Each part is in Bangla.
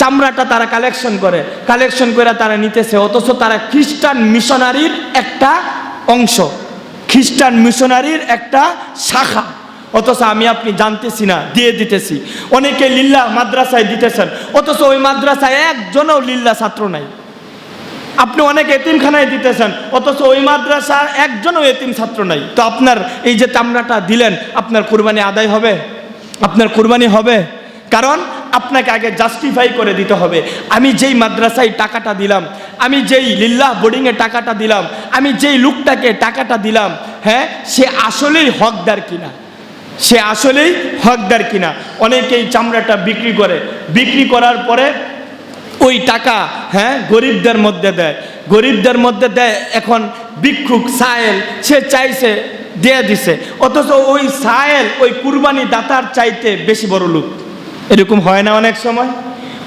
চামড়াটা তারা কালেকশন করে। কালেকশন করে তারা নিতেছে, অথচ তারা খ্রিস্টান মিশনারির একটা অংশ। খ্রিস্টান মিশনারির একটা শাখা। অথচ আমি আপনি জানতেছি না, দিয়ে দিতেছি। অনেকে লিল্লা মাদ্রাসায় দিতেছেন, অথচ ওই মাদ্রাসায় একজনও লিল্লা ছাত্র নাই। আপনি অনেক এতিমখানায় দিতেছেন, অথচ ওই মাদ্রাসার একজনও এতিম ছাত্র নাই। তো আপনার এই যে চামড়াটা দিলেন, আপনার কুরবানি আদায় হবে? আপনার কুরবানি হবে? কারণ আপনাকে আগে জাস্টিফাই করে দিতে হবে। আমি যেই মাদ্রাসায় টাকাটা দিলাম, আমি যেই লিল্লাহ বোর্ডিংয়ে টাকাটা দিলাম, আমি যেই লোকটাকে টাকাটা দিলাম হ্যাঁ সে আসলেই হকদার কিনা? সে আসলেই হকদার কিনা? অনেকেই চামড়াটা বিক্রি করে। বিক্রি করার পরে ওই টাকা হ্যাঁ গরিবদের মধ্যে দেয়। গরিবদের মধ্যে দেয় এখন ভিক্ষুক, সায়েল, সে চাইছে, দিয়ে দিছে। অথচ ওই সায়েল, ওই কুরবানি দাতার চাইতে বেশি বড় লোক। এরকম হয় না অনেক সময়।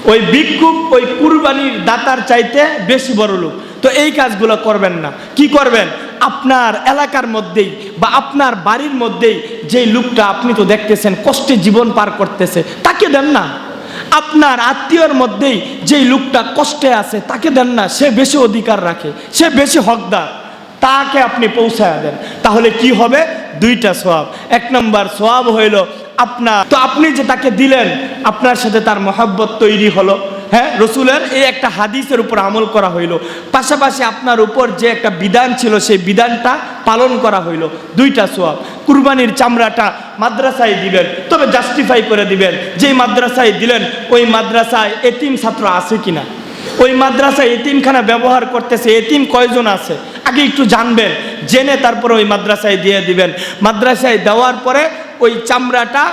ওই ভিক্ষুক, ওই কুরবানির দাতার চাইতে বেশি বড় লোক। তো এই কাজগুলো করবেন না। কি করবেন? আপনার এলাকার মধ্যেই বা আপনার বাড়ির মধ্যেই যেই লোকটা আপনি তো দেখতেছেন, কষ্টে জীবন পার করতেছে, তাকে দেন না। আপনার আত্মীয়র মধ্যেই যেই লোকটা কষ্টে আছে, তাকে দেন না। সে বেশি অধিকার রাখে, সে বেশি হকদার। তাকে আপনি পৌঁছায় দেন। তাহলে কি হবে? দুইটা সোয়াব এক নম্বর সোয়াব হইল আপনার, তো আপনি যে তাকে দিলেন, আপনার সাথে তার মহাব্বত তৈরি হলো। হ্যাঁ রসুলের এই একটা হাদিসের উপর আমল করা হইল। পাশাপাশি আপনার উপর যে একটা বিধান ছিল, সেই বিধানটা পালন করা হইল। দুইটা সোয়াব। কুরবানির চামড়াটা মাদ্রাসায় দিবেন, তবে জাস্টিফাই করে দিবেন, যেই মাদ্রাসায় দিলেন, ওই মাদ্রাসায় এতিম ছাত্র আছে কিনা? ওই মাদ্রাসায় এতিমখানা ব্যবহার করতেছে, এতিম কয়জন আছে? আগে একটু জানবেন, জেনে তারপরে ওই মাদ্রাসায় দিয়ে দিবেন। মাদ্রাসায় দেওয়ার পরে ওই চামড়াটা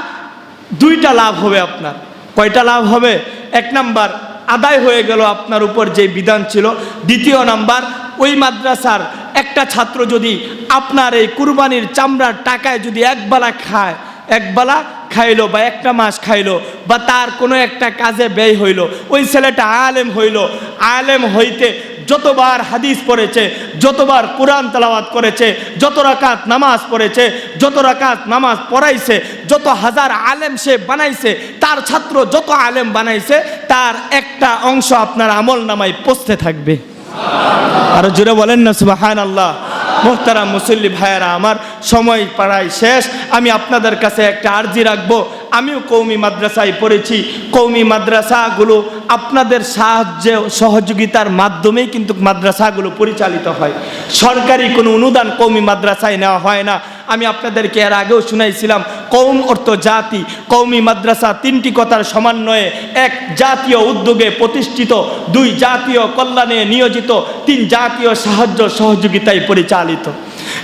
দুইটা লাভ হবে আপনার। কয়টা লাভ হবে? এক নাম্বার, আদায় হয়ে গেল আপনার উপর যে বিধান ছিল। দ্বিতীয় নাম্বার, ওই মাদ্রাসার একটা ছাত্র যদি আপনার এই কুরবানির চামড়ার টাকায় যদি একবেলা খায় একবেলা খাইলো বা একটা মাস খাইলো বা তার কোনো একটা কাজে ব্যয় হইল, ওই ছেলেটা আলেম হইল, আলেম হইতে যতবার হাদিস পড়েছে, যতবার কোরআন তালাওয়াত করেছে, যত রাকাত নামাজ পড়েছে, যত রাকাত নামাজ পড়াইছে, যত হাজার আলেম সে বানাইছে, তার ছাত্র যত আলেম বানাইছে, তার একটা অংশ আপনার আমল নামায় পৌঁছতে থাকবে। আর জোরে বলেন না সুবাহান আল্লাহ মোহতারা মুসল্লি ভাইয়েরা, আমার সময় পাড়ায় শেষ। আমি আপনাদের কাছে একটা আর্জি রাখব। আমিও কৌমি মাদ্রাসায় পড়েছি। কৌমি মাদ্রাসাগুলো আপনাদের সাহায্য সহযোগিতার মাধ্যমেই কিন্তু মাদ্রাসাগুলো পরিচালিত হয়। সরকারি কোনো অনুদান কৌমি মাদ্রাসায় নেওয়া হয় না। আমি আপনাদেরকে এর আগেও শুনাইছিলাম, কৌম অর্থ জাতি, কৌমি মাদ্রাসা তিনটি কথার সমন্বয়ে এক জাতীয় উদ্যোগে প্রতিষ্ঠিত, দুই জাতীয় কল্যাণে নিয়োজিত, তিন জাতীয় সাহায্য সহযোগিতায় পরিচালিত।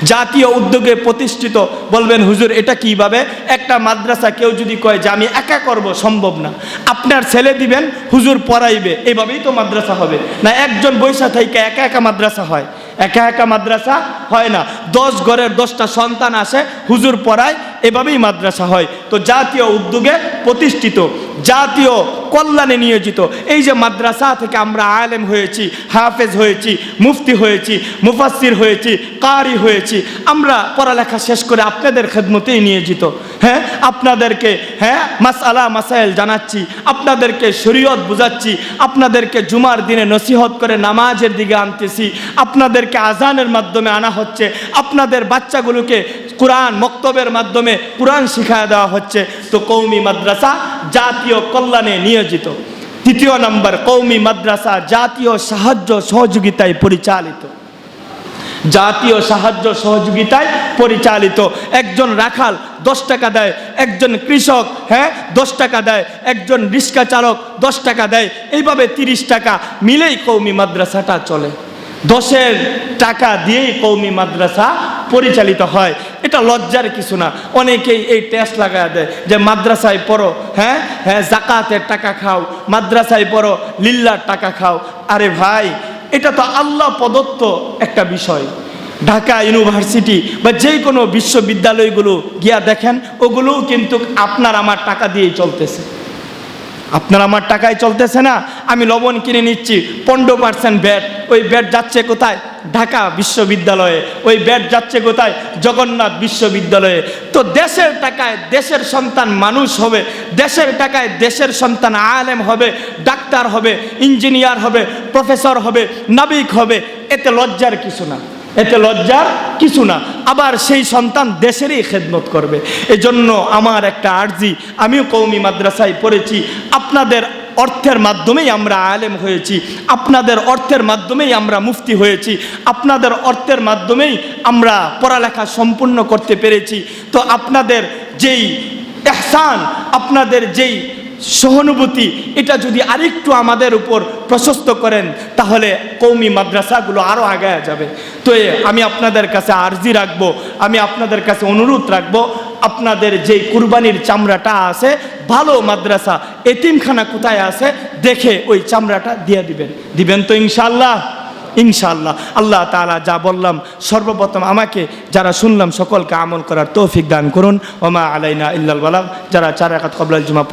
জাতীয় উদ্যোগে প্রতিষ্ঠিত। বলবেন, হুজুর, এটা কীভাবে? একটা মাদ্রাসা কেউ যদি কয়, যে আমি একা করব, সম্ভব না। আপনার ছেলে দিবেন, হুজুর পড়াইবে। এভাবেই তো মাদ্রাসা হবে। না, একজন বৈশা থেকে একা একা মাদ্রাসা হয়। একা একা মাদ্রাসা হয় না। দশ ঘরের দশটা সন্তান আসে, হুজুর পড়ায়, এভাবেই মাদ্রাসা হয়। তো জাতীয় উদ্যোগে প্রতিষ্ঠিত, জাতীয় কল্যাণে নিয়োজিত। এই যে মাদ্রাসা থেকে আমরা আলেম হয়েছি, হাফেজ হয়েছি মুফতি হয়েছি মুফাসির হয়েছি, কারি হয়েছি। আমরা পড়ালেখা শেষ করে আপনাদের খেদমতেই নিয়োজিত। হ্যাঁ আপনাদেরকে হ্যাঁ মাসালা মাসাইল জানাচ্ছি, আপনাদেরকে শরীয়ত বুঝাচ্ছি, আপনাদেরকে জুমার দিনে নসিহত করে নামাজের দিকে আনতেছি, আপনাদেরকে আজানের মাধ্যমে আনা হচ্ছে, আপনাদের বাচ্চাগুলোকে কোরআন মক্তবের মাধ্যমে কোরআন শিখায় দেওয়া হচ্ছে। তো কৌমি মাদ্রাসা জাতীয় কল্যাণে নিয়োজিত। তৃতীয় নম্বর, কৌমি মাদ্রাসা জাতীয় সাহায্য সহযোগিতায় পরিচালিত। জাতীয় সাহায্য সহযোগিতায় পরিচালিত। একজন রাখাল দশ টাকা দেয়, একজন কৃষক হ্যাঁ দশ টাকা দেয়, একজন রিক্সা চালক দশ টাকা দেয়, এইভাবে তিরিশ টাকা মিলেই কৌমি মাদ্রাসাটা চলে। দশের টাকা দিয়েই কৌমি মাদ্রাসা পরিচালিত হয়। এটা লজ্জার কিছু না। অনেকেই এই টেস্ট লাগায় দেয় যে মাদ্রাসায় পড়ো হ্যাঁ? হ্যাঁ জাকাতের টাকা খাও, মাদ্রাসায় পড়ো, লিল্লার টাকা খাও। আরে ভাই, এটা তো আল্লাহ প্রদত্ত একটা বিষয়। ঢাকা ইউনিভার্সিটি বা যে কোনো বিশ্ববিদ্যালয়গুলো গিয়া দেখেন, ওগুলোও কিন্তু আপনার আমার টাকা দিয়েই চলতেছে। আপনার আমার টাকায় চলতেছে না, আমি লবণ কিনে নিচ্ছি, পনেরো পার্সেন্ট ব্যাট। ওই ব্যাট যাচ্ছে কোথায়? ঢাকা বিশ্ববিদ্যালয়ে। ওই ব্যাট যাচ্ছে কোথায়? জগন্নাথ বিশ্ববিদ্যালয়ে। তো দেশের টাকায় দেশের সন্তান মানুষ হবে, দেশের টাকায় দেশের সন্তান আলেম হবে, ডাক্তার হবে, ইঞ্জিনিয়ার হবে, প্রফেসর হবে, নাবিক হবে, এতে লজ্জার কিছু না। এতে লজ্জার কিছু না। আবার সেই সন্তান দেশেরই খেদমত করবে। এজন্য আমার একটা আর্জি, আমিও কৌমি মাদ্রাসায় পড়েছি। আপনাদের অর্থের মাধ্যমেই আমরা আলেম হয়েছি। আপনাদের অর্থের মাধ্যমেই আমরা মুফতি হয়েছি। আপনাদের অর্থের মাধ্যমেই আমরা পড়ালেখা সম্পূর্ণ করতে পেরেছি। তো আপনাদের যেই এহসান, আপনাদের যেই সহানুভূতি, এটা যদি আরেকটু আমাদের উপর প্রশস্ত করেন, তাহলে কৌমি মাদ্রাসাগুলো আরও আগায় যাবে। তো আমি আপনাদের কাছে আর্জি রাখব, আমি আপনাদের কাছে অনুরোধ রাখব, আপনাদের যেই কুরবানির চামড়াটা আছে, ভালো মাদ্রাসা, এতিমখানা কোথায় আছে, দেখে ওই চামড়াটা দিয়ে দিবেন। দিবেন তো ইনশাল্লাহ ইনশাআল্লাহ। আল্লাহ তাআলা যা বললাম, সর্বপ্রথম আমাকে, যারা শুনলাম, সকলকে আমল করার তৌফিক দান করুন। ওমা আলাইনা ইল্লাল বালাগ। যারা চার একাত কবলাল জুমা